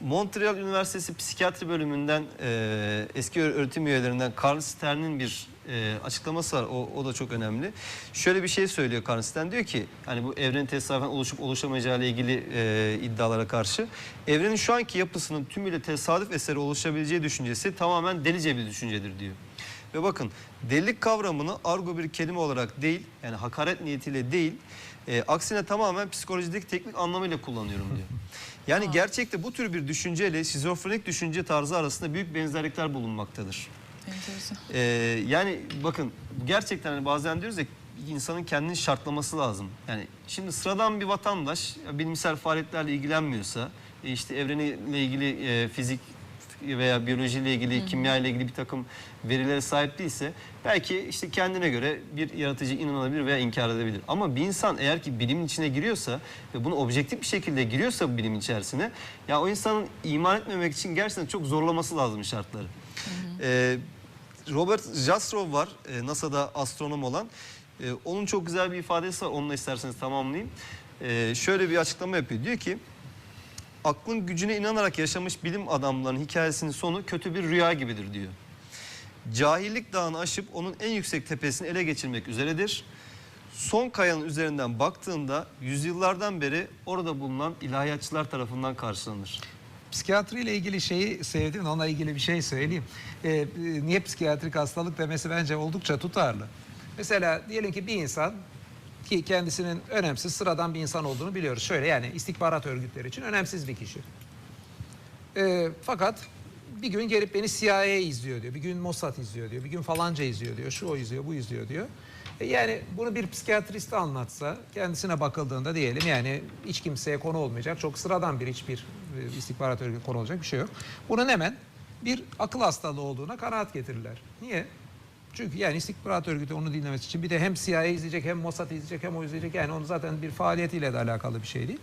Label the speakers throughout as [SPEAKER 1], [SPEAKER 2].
[SPEAKER 1] Montreal Üniversitesi Psikiyatri bölümünden e, eski öğretim üyelerinden Carl Stern'in bir e, açıklaması var. O, o da çok önemli. Şöyle bir şey söylüyor Carl Stern. Diyor ki hani bu evrenin tesadüfen oluşup oluşamayacağı ile ilgili e, iddialara karşı evrenin şu anki yapısının tümüyle tesadüf eseri oluşabileceği düşüncesi tamamen delice bir düşüncedir diyor. Ve bakın delilik kavramını argo bir kelime olarak değil yani hakaret niyetiyle değil e, aksine tamamen psikolojideki teknik anlamıyla kullanıyorum diyor. Yani gerçekte bu tür bir düşünceyle şizofrenik düşünce tarzı arasında büyük benzerlikler bulunmaktadır.
[SPEAKER 2] Enteresan.
[SPEAKER 1] Ee, yani bakın gerçekten hani bazen diyoruz ya insanın kendini şartlaması lazım. Yani şimdi sıradan bir vatandaş bilimsel faaliyetlerle ilgilenmiyorsa e, işte evreniyle ilgili e, fizik veya biyolojiyle ilgili, kimya ile ilgili bir takım verilere sahip değilse belki işte kendine göre bir yaratıcı inanabilir veya inkar edebilir. Ama bir insan eğer ki bilimin içine giriyorsa ve bunu objektif bir şekilde giriyorsa bilimin içerisine ya o insanın iman etmemek için gerçekten çok zorlaması lazım şartları. Ee, Robert Jastrow var e, NASA'da astronom olan. E, onun çok güzel bir ifadesi var. Onunla isterseniz tamamlayayım. E, şöyle bir açıklama yapıyor. Diyor ki aklın gücüne inanarak yaşamış bilim adamlarının hikayesinin sonu kötü bir rüya gibidir diyor. Cahillik dağını aşıp onun en yüksek tepesini ele geçirmek üzeredir. Son kayanın üzerinden baktığında yüzyıllardan beri orada bulunan ilahiyatçılar tarafından karşılanır.
[SPEAKER 3] Psikiyatri ile ilgili şeyi sevdim. Onunla ilgili bir şey söyleyeyim. Ee, niye psikiyatrik hastalık demesi bence oldukça tutarlı. Mesela diyelim ki bir insan ki kendisinin önemsiz sıradan bir insan olduğunu biliyoruz. Şöyle yani istihbarat örgütleri için önemsiz bir kişi. Ee, fakat bir gün gelip beni CIA izliyor diyor. Bir gün Mossad izliyor diyor. Bir gün falanca izliyor diyor. Şu o izliyor, bu izliyor diyor. E yani bunu bir psikiyatriste anlatsa kendisine bakıldığında diyelim yani hiç kimseye konu olmayacak. Çok sıradan bir hiçbir e, istihbarat örgütü konu olacak bir şey yok. Bunun hemen bir akıl hastalığı olduğuna kanaat getirirler. Niye? Çünkü yani istihbarat örgütü onu dinlemesi için bir de hem CIA izleyecek hem Mossad izleyecek hem o izleyecek. Yani onun zaten bir faaliyetiyle de alakalı bir şey değil.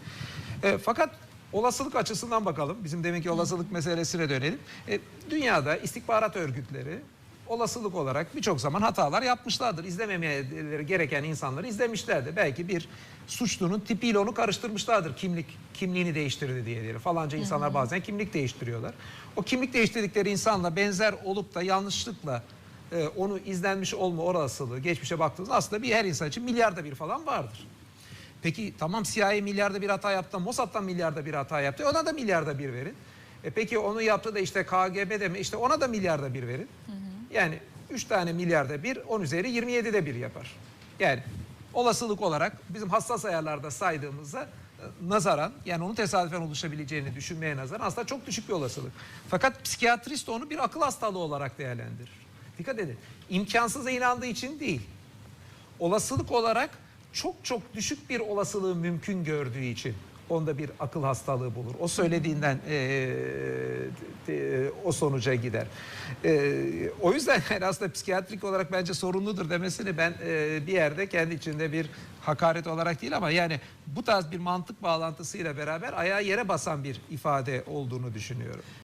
[SPEAKER 3] E, fakat olasılık açısından bakalım. Bizim deminki olasılık meselesine dönelim. E, dünyada istihbarat örgütleri olasılık olarak birçok zaman hatalar yapmışlardır. İzlememeleri gereken insanları izlemişlerdir. Belki bir suçlunun tipiyle onu karıştırmışlardır. Kimlik kimliğini değiştirdi diye diyelim. Falanca insanlar bazen kimlik değiştiriyorlar. O kimlik değiştirdikleri insanla benzer olup da yanlışlıkla e, onu izlenmiş olma olasılığı geçmişe baktığınızda aslında bir her insan için milyarda bir falan vardır. Peki tamam CIA milyarda bir hata yaptı, Mossad'dan milyarda bir hata yaptı. Ona da milyarda bir verin. E peki onu yaptı da işte KGB'de mi? İşte ona da milyarda bir verin. Yani 3 tane milyarda bir, 10 üzeri 27'de bir yapar. Yani olasılık olarak bizim hassas ayarlarda saydığımızda e, nazaran yani onun tesadüfen oluşabileceğini düşünmeye nazaran aslında çok düşük bir olasılık. Fakat psikiyatrist onu bir akıl hastalığı olarak değerlendirir. Dikkat edin. İmkansıza inandığı için değil olasılık olarak çok çok düşük bir olasılığı mümkün gördüğü için onda bir akıl hastalığı bulur. O söylediğinden eee, de- o sonuca gider. Eee, o yüzden yani aslında psikiyatrik olarak bence sorunludur demesini ben eee, bir yerde kendi içinde bir hakaret olarak değil ama yani bu tarz bir mantık bağlantısıyla beraber ayağı yere basan bir ifade olduğunu düşünüyorum.